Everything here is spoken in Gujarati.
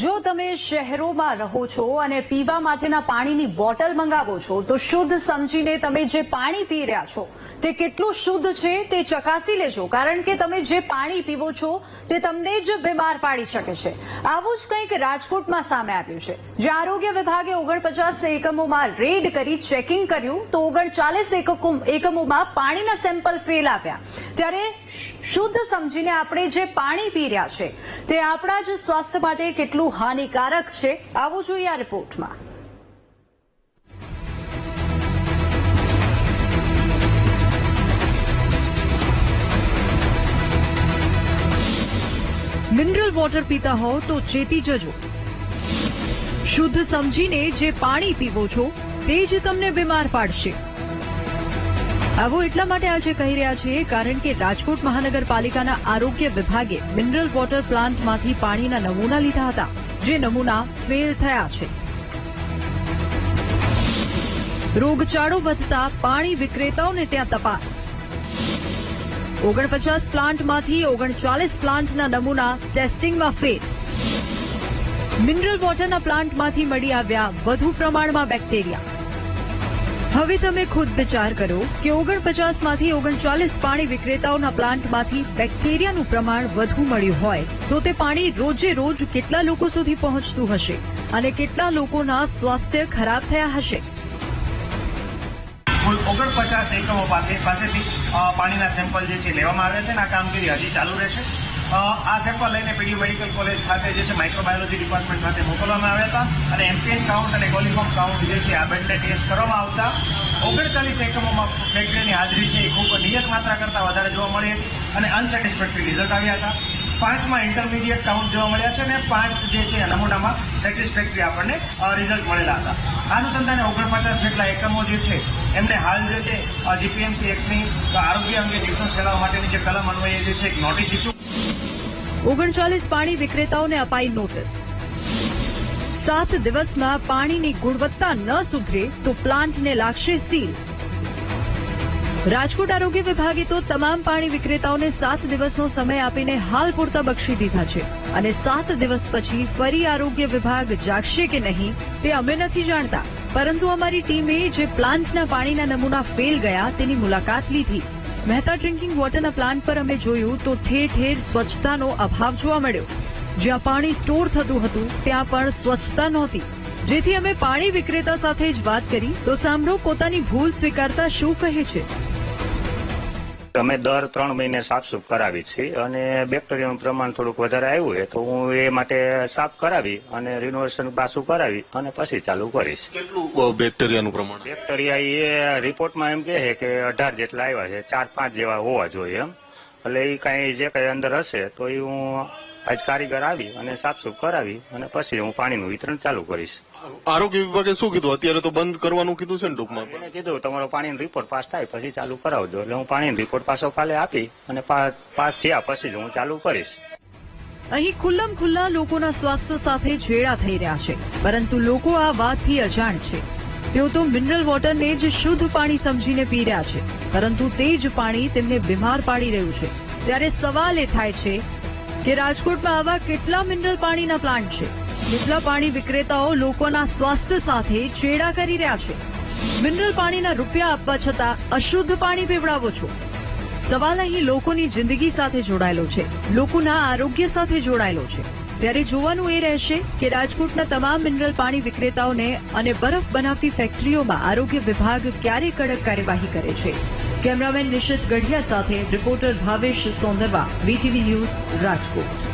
જો તમે શહેરોમાં રહો છો અને પીવા માટેના પાણીની બોટલ મંગાવો છો, તો શુદ્ધ સમજીને તમે જે પાણી પી રહ્યા છો, તે કેટલું શુદ્ધ છે તે ચકાસી લેજો. કારણ કે તમે જે પાણી પીવો છો, તે તમને જ બીમાર પાડી શકે છે. આવું જ કંઈક રાજકોટમાં સામે આવ્યું છે. જે આરોગ્ય વિભાગે ઓગણપચાસ એકમોમાં રેડ કરી ચેકિંગ કર્યું, તો ઓગણચાલીસ એકમોમાં પાણીના સેમ્પલ ફેલ આવ્યા. ત્યારે શુદ્ધ સમજીને આપણે જે પાણી પી રહ્યા છે, તે આપણા જ સ્વાસ્થ્ય માટે કેટલું હાનિકારક છે, આવું જોઈએ આ રિપોર્ટમાં. મિનરલ વોટર પીતા હો તો ચેતી જજો. શુદ્ધ સમજીને જે પાણી પીવો છો, તે જ તમને બીમાર પાડશે. આવો એટલા માટે આજે કહી રહ્યા છીએ, કારણ કે રાજકોટ મહાનગરપાલિકાના આરોગ્ય વિભાગે મિનરલ વોટર પ્લાન્ટમાંથી પાણીના નમૂના લીધા હતા, જે નમૂના ફેલ થયા છે. રોગચાળો વધતા પાણી વિક્રેતાઓને ત્યાં તપાસ. ઓગણપચાસ પ્લાન્ટમાંથી ઓગણચાલીસ પ્લાન્ટના નમૂના ટેસ્ટિંગમાં ફેલ. મિનરલ વોટરના પ્લાન્ટમાંથી મળી આવ્યા વધુ પ્રમાણમાં બેક્ટેરિયા. હવે તમે ખુદ વિચાર કરો કે ઓગણપચાસમાંથી ઓગણચાલીસ પાણી વિક્રેતાઓના પ્લાન્ટમાંથી બેક્ટેરિયાનું પ્રમાણ વધુ મળ્યું હોય તો તે પાણી રોજે રોજ કેટલા લોકો સુધી પહોંચતું હશે અને કેટલા લોકોના સ્વાસ્થ્ય ખરાબ થયા હશે? કુલ ઓગણપચાસ એકમો પાસેથી પાણીના સેમ્પલ જે છે લેવામાં આવ્યા છે અને આ કામગીરી હજી ચાલુ રહેશે. આ સેમ્પલ લઈને પીડી મેડિકલ કોલેજ ખાતે જે છે માઇક્રોબાયોલોજી ડિપાર્ટમેન્ટ ખાતે મોકલવામાં આવ્યા હતા અને એમપીએન કાઉન્ટ અને કોલિફોર્મ કાઉન્ટ જે છે આ બંને ટેસ્ટ કરવામાં આવતા. ઓગણચાલીસ એકમોમાં બેક્ટેરિયાની હાજરી છે એ ખૂબ નિયત માત્રા કરતાં વધારે જોવા મળી હતી અને અનસેટિસ્ફેક્ટરી રિઝલ્ટ આવ્યા હતા. પાંચમાં ઇન્ટરમીડિયેટ કાઉન્ટ જોવા મળ્યા છે અને પાંચ જે છે નમૂનામાં સેટિસ્ફેક્ટરી આપણને રિઝલ્ટ મળેલા હતા. આ અનુસંધાને ઓગણપચાસ જેટલા એકમો જે છે એમને હાલ જે છે જીપીએમસી એક્ટની આરોગ્ય અંગે ડિસ્કસ ફેલાવવા માટેની જે કલમ અન્વયે જે છે એક નોટિસ ઇસ્યુ ઓગણચાલીસ પાણી વિક્રેતાઓને અપાઈ નોટિસ. સાત દિવસમાં પાણીની ગુણવત્તા ન સુધરે તો પ્લાન્ટને લાગશે સીલ. રાજકોટ આરોગ્ય વિભાગે તો તમામ પાણી વિક્રેતાઓને સાત દિવસનો સમય આપીને હાલ પૂરતા બક્ષી દીધા છે અને સાત દિવસ પછી ફરી આરોગ્ય વિભાગ જાગશે કે નહીં તે અમે નથી જાણતા. પરંતુ અમારી ટીમે જે પ્લાન્ટના પાણીના નમૂના ફેલ ગયા તેની મુલાકાત લીધી. મહેતા ડ્રિંકિંગ વોટરના પ્લાન્ટ પર અમે જોયું તો ઠેર ઠેર સ્વચ્છતાનો અભાવ જોવા મળ્યો. જ્યાં પાણી સ્ટોર થતું હતું, ત્યાં પણ સ્વચ્છતા નહોતી. જેથી અમે પાણી વિક્રેતા સાથે જ વાત કરી તો સાંભળો પોતાની ભૂલ સ્વીકારતા શું કહે છે. અમે દર ત્રણ મહિને સાફસૂફ કરાવી છીએ અને બેક્ટેરિયાનું પ્રમાણ થોડુંક વધારે આવ્યું હોય તો હું એ માટે સાફ કરાવી અને રિનોવેશન પાછું કરાવી અને પછી ચાલુ કરીશ. કેટલું બેક્ટેરિયાનું પ્રમાણ? બેક્ટેરિયા એ રિપોર્ટમાં એમ કહે છે કે અઢાર જેટલા આવ્યા છે ચાર પાંચ જેવા હોવા જોઈએ એમ. એટલે એ કાંઈ જે કાંઈ અંદર હશે તો એ હું આજ કારીગર આવી અને સાફસૂફ કરાવી અને પછી હું પાણીનું વિતરણ ચાલુ કરીશ. આરોગ્ય વિભાગે શું કીધું? અત્યારે તો બંધ કરવાનું કીધું છે ને ટૂંકમાં એને કીધું તમારો પાણીનો રિપોર્ટ પાસ થાય પછી ચાલુ કરાવજો. એટલે હું પાણીનો રિપોર્ટ પાછો કાલે આપી અને પાસ થયા પછી જ હું ચાલુ કરીશ. અહીં ખુલ્લમ ખુલ્લા લોકોના સ્વાસ્થ્ય સાથે છેડા થઈ રહ્યા છે પરંતુ લોકો આ વાતથી અજાણ છે. તેઓ તો મિનરલ વોટરને જ શુદ્ધ પાણી સમજીને પી રહ્યા છે પરંતુ તે જ પાણી તેમને બીમાર પાડી રહ્યું છે. ત્યારે સવાલ એ થાય છે કે રાજકોટમાં આવા કેટલા મિનરલ પાણીના પ્લાન્ટ છે? કેટલા પાણી વિક્રેતાઓ લોકોના સ્વાસ્થ્ય સાથે ચેડા કરી રહ્યા છે? મિનરલ પાણીના રૂપિયા આપવા છતાં અશુદ્ધ પાણી પીવડાવો છો? સવાલ અહીં લોકોની જિંદગી સાથે જોડાયેલો છે, લોકોના આરોગ્ય સાથે જોડાયેલો છે. ત્યારે જોવાનું એ રહેશે કે રાજકોટના તમામ મિનરલ પાણી વિક્રેતાઓને અને બરફ બનાવતી ફેક્ટરીઓમાં આરોગ્ય વિભાગ ક્યારે કડક કાર્યવાહી કરે છે. કેમેરામેન નિશિત ગઢિયા સાથે reporter Bhavesh Sondarva VTV news Rajkot.